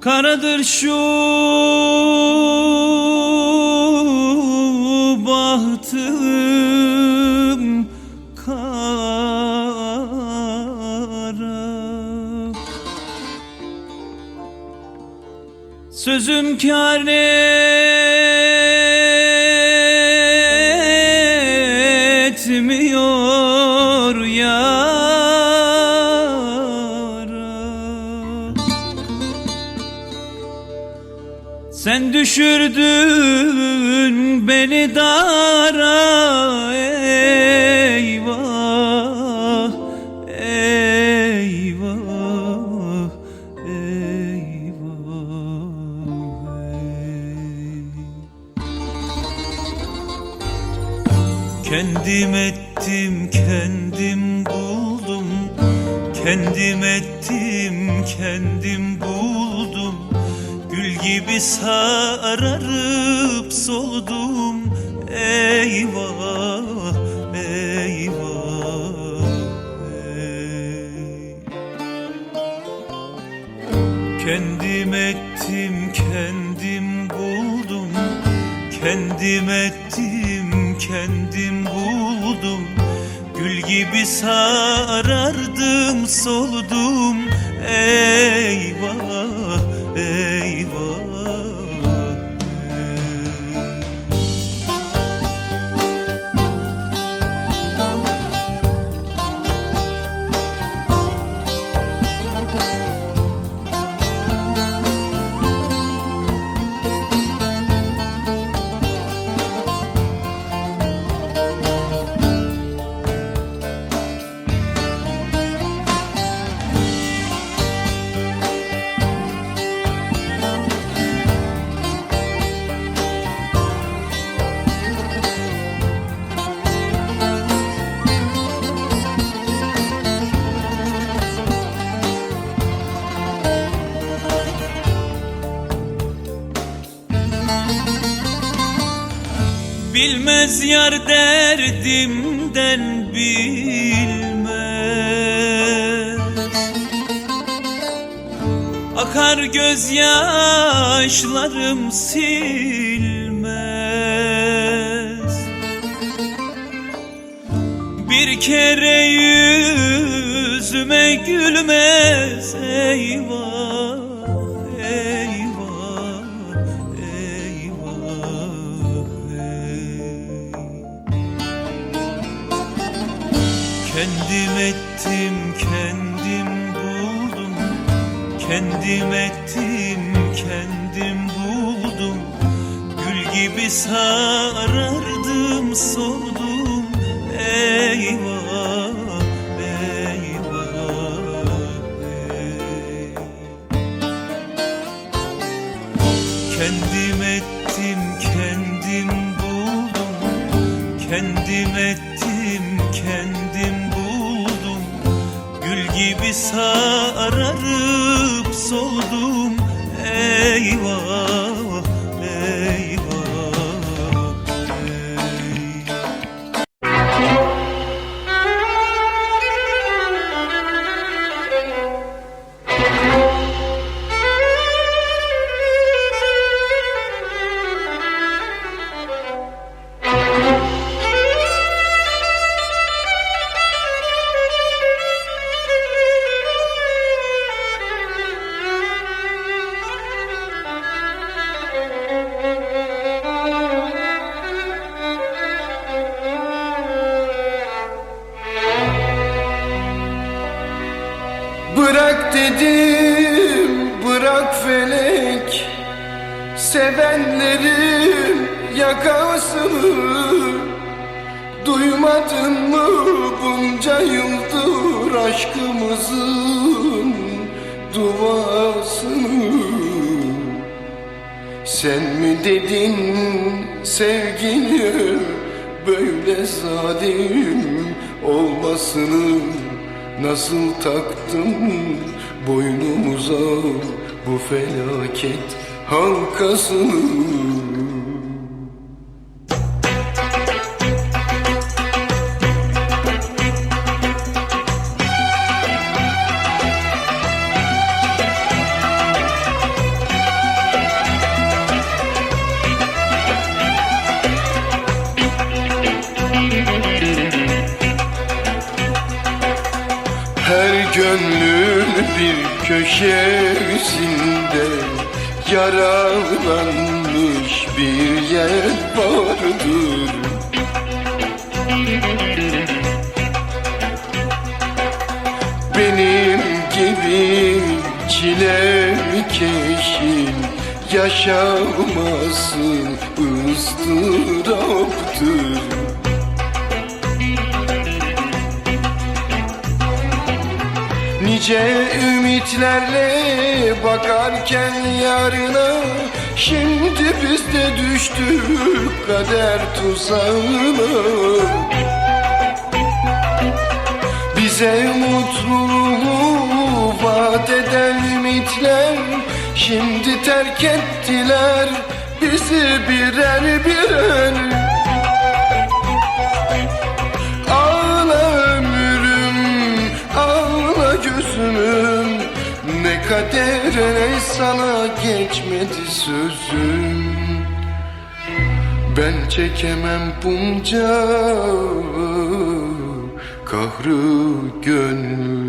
Karadır şu bahtım kara. Sözüm kâr dara eyvah eyvah eyvah. Ey. Kendim ettim kendim buldum. Kendim ettim kendim buldum. Gül gibi sararıp soldum Eyvah eyvah ey. Kendim ettim kendim buldum. Kendim ettim kendim buldum. Gül gibi sarardım soldum. Eyvah eyvah Bilmez yar derdimden bilmez. Akar gözyaşlarım silmez. Bir kere yüzüme gülmez eyvah Kendim ettim kendim buldum. Kendim ettim kendim buldum. Gül gibi sarardım soldum Eyvah eyvah ey. Kendim ettim kendim buldum. Kendim ettim kendim gibi sararıp soldum Eyvah dedim bırak felek Sevenlerin yakasını Duymadın mı bunca yıldır aşkımızın duasını Sen mi dedin sevgiye böyle zalim olmasını? Nasıl taktım boynumuza bu felaket halkasını gönlün bir köşesinde Yaralanmış bir yer vardır. Benim gibi çilekeşin Yaşamasın ıstıraptır Nice ümitlerle bakarken yarına Şimdi biz de düştük kader tuzağına. Bize mutluluğu vaat eden ümitler Şimdi terk ettiler. Bizi birer birer Ne kadere ne sana geçmedi sözüm. Ben çekemem bunca kahrı gönlüm